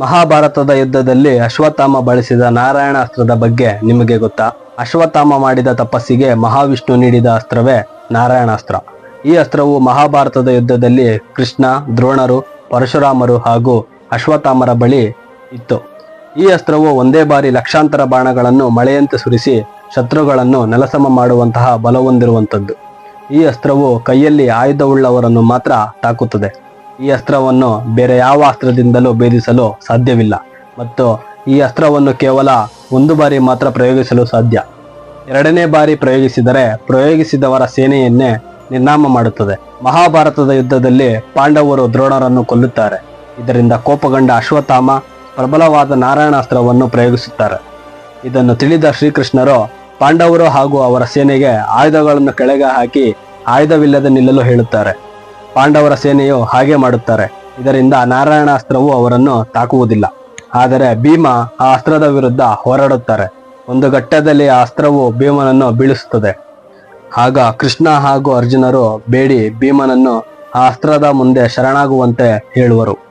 ಮಹಾಭಾರತದ ಯುದ್ಧದಲ್ಲಿ ಅಶ್ವತ್ಥಾಮ ಬಳಸಿದ ನಾರಾಯಣಾಸ್ತ್ರದ ಬಗ್ಗೆ ನಿಮಗೆ ಗೊತ್ತಾ? ಅಶ್ವತ್ಥಾಮ ಮಾಡಿದ ತಪಸ್ಸಿಗೆ ಮಹಾವಿಷ್ಣು ನೀಡಿದ ಅಸ್ತ್ರವೇ ನಾರಾಯಣಾಸ್ತ್ರ ಈ ಅಸ್ತ್ರವು ಮಹಾಭಾರತದ ಯುದ್ಧದಲ್ಲಿ ಕೃಷ್ಣ, ದ್ರೋಣರು, ಪರಶುರಾಮರು ಹಾಗೂ ಅಶ್ವತ್ಥಾಮರ ಬಳಿ ಇತ್ತು. ಈ ಅಸ್ತ್ರವು ಒಂದೇ ಬಾರಿ ಲಕ್ಷಾಂತರ ಬಾಣಗಳನ್ನು ಮಳೆಯಂತೆ ಸುರಿಸಿ ಶತ್ರುಗಳನ್ನು ನೆಲಸಮ ಮಾಡುವಂತಹ ಬಲ ಈ ಅಸ್ತ್ರವು ಕೈಯಲ್ಲಿ ಆಯುಧವುಳ್ಳವರನ್ನು ಮಾತ್ರ ತಾಕುತ್ತದೆ. ಈ ಅಸ್ತ್ರವನ್ನು ಬೇರೆ ಯಾವ ಅಸ್ತ್ರದಿಂದಲೂ ಭೇದಿಸಲು ಸಾಧ್ಯವಿಲ್ಲ. ಮತ್ತು ಈ ಅಸ್ತ್ರವನ್ನು ಕೇವಲ ಒಂದು ಬಾರಿ ಮಾತ್ರ ಪ್ರಯೋಗಿಸಲು ಸಾಧ್ಯ. ಎರಡನೇ ಬಾರಿ ಪ್ರಯೋಗಿಸಿದರೆ ಪ್ರಯೋಗಿಸಿದವರ ಸೇನೆಯನ್ನೇ ನಿರ್ನಾಮ ಮಾಡುತ್ತದೆ. ಮಹಾಭಾರತದ ಯುದ್ಧದಲ್ಲಿ ಪಾಂಡವರು ದ್ರೋಣರನ್ನು ಕೊಲ್ಲುತ್ತಾರೆ. ಇದರಿಂದ ಕೋಪಗೊಂಡ ಅಶ್ವತ್ಥಾಮ ಪ್ರಬಲವಾದ ನಾರಾಯಣಾಸ್ತ್ರವನ್ನು ಪ್ರಯೋಗಿಸುತ್ತಾರೆ. ಇದನ್ನು ತಿಳಿದ ಶ್ರೀಕೃಷ್ಣರು ಪಾಂಡವರು ಹಾಗೂ ಅವರ ಸೇನೆಗೆ ಆಯುಧಗಳನ್ನು ಕೆಳಗೆ ಹಾಕಿ ಆಯುಧವಿಲ್ಲದೆ ನಿಲ್ಲಲು ಹೇಳುತ್ತಾರೆ. ಪಾಂಡವರ ಸೇನೆಯು ಹಾಗೆ ಮಾಡುತ್ತಾರೆ. ಇದರಿಂದ ನಾರಾಯಣಾಸ್ತ್ರವು ಅವರನ್ನು ತಾಕುವುದಿಲ್ಲ. ಆದರೆ ಭೀಮ ಆ ಅಸ್ತ್ರದ ವಿರುದ್ಧ ಹೋರಾಡುತ್ತಾರೆ. ಒಂದು ಘಟ್ಟದಲ್ಲಿ ಆ ಅಸ್ತ್ರವು ಭೀಮನನ್ನು ಬೀಳಿಸುತ್ತದೆ. ಆಗ ಕೃಷ್ಣ ಹಾಗೂ ಅರ್ಜುನರು ಬೇಡಿ ಭೀಮನನ್ನು ಆ ಅಸ್ತ್ರದ ಮುಂದೆ ಶರಣಾಗುವಂತೆ ಹೇಳುವರು.